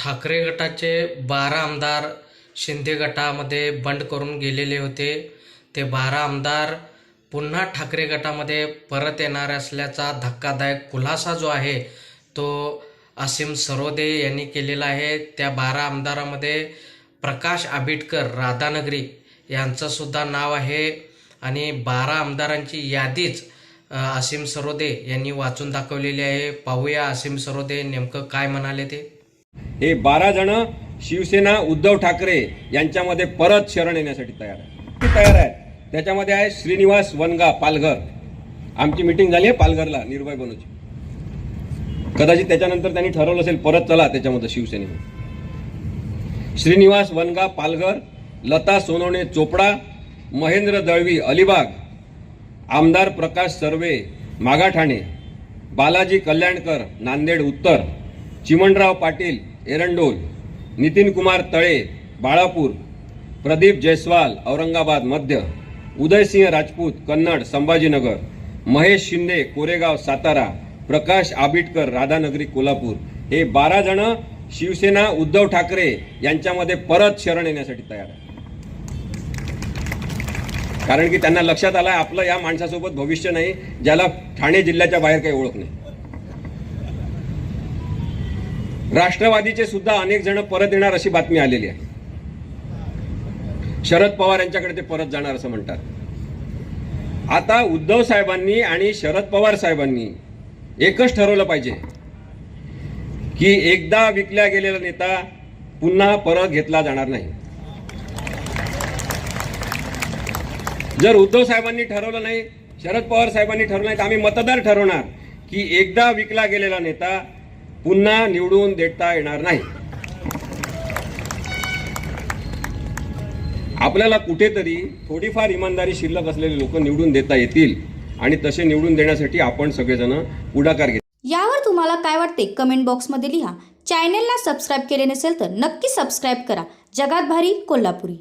ठाकरे गटाचे बारा आमदार शिंदे गटामध्ये बंड करून गेलेले होते. ते बारा आमदार पुन्हा ठाकरे गटामध्ये परत येणार असल्याचा धक्कादायक खुलासा जो आहे तो असीम सरोदे यांनी केलेला आहे. त्या बारा आमदारामध्ये प्रकाश आबिटकर राधानगरी यांचंसुद्धा नाव आहे आणि बारा आमदारांची यादीच असीम सरोदे यांनी वाचून दाखवलेली आहे. पाहूया असीम सरोदे नेमकं काय म्हणाले ते. हे बारा जण शिवसेना उद्धव ठाकरे यांच्यामध्ये परत शरण येण्यासाठी तयार आहे तयार आहेत. त्याच्यामध्ये आहे श्रीनिवास वनगा पालघर. आमची मिटिंग झाली आहे पालघरला निर्भय बनूची. कदाचित त्याच्यानंतर त्यांनी ठरवलं असेल परत चला त्याच्यामध्ये शिवसेनेने. श्रीनिवास वनगा पालघर लता सोनवणे चोपडा महेंद्र दळवी अलिबाग आमदार प्रकाश सर्वे मागाठाणे बालाजी कल्याणकर नांदेड उत्तर चिमणराव पाटील एरंडोल नितीन कुमार तळे बाळापूर प्रदीप जयस्वाल औरंगाबाद मध्य उदयसिंह राजपूत कन्नड संभाजीनगर महेश शिंदे कोरेगाव सातारा प्रकाश आबिटकर राधानगरी कोल्हापूर हे बारा जण शिवसेना उद्धव ठाकरे यांच्यामध्ये परत शरण येण्यासाठी तयार आहे कारण की त्यांना लक्षात आलं आपलं या माणसासोबत भविष्य नाही ज्याला ठाणे जिल्ह्याच्या बाहेर काही ओळख नाही. राष्ट्रवादीचे सुद्धा अनेक जण परत येणार अशी बातमी आलेली आहे. शरद पवार यांच्याकडे ते परत जाणार असं म्हणतात. आता उद्धव साहेबांनी आणि शरद पवार साहेबांनी एकच ठरवलं पाहिजे. की एकदा विकल्या गेलेला नेता पुन्हा परत घेतला जाणार नाही. जर उद्धव साहेबांनी ठरवलं नाही शरद पवार साहेबांनी ठरवलं नाही तर आम्ही मतदार ठरवणार की एकदा विकला गेलेला नेता पुन्हा निवडून देता येणार नाही. आपल्याला कुठेतरी थोडीफार इमानदारी शिल्लक असलेले लोक निवडून देता येतील आणि तसे निवडून देण्यासाठी आपण सगळेजण पुढाकार घेतो यावर तुम्हाला काय वाटते? कमेंट बॉक्समध्ये लिहा. चॅनेलला सबस्क्राईब केले नसेल तर नक्की सबस्क्राईब करा. जगात भारी कोल्हापुरी.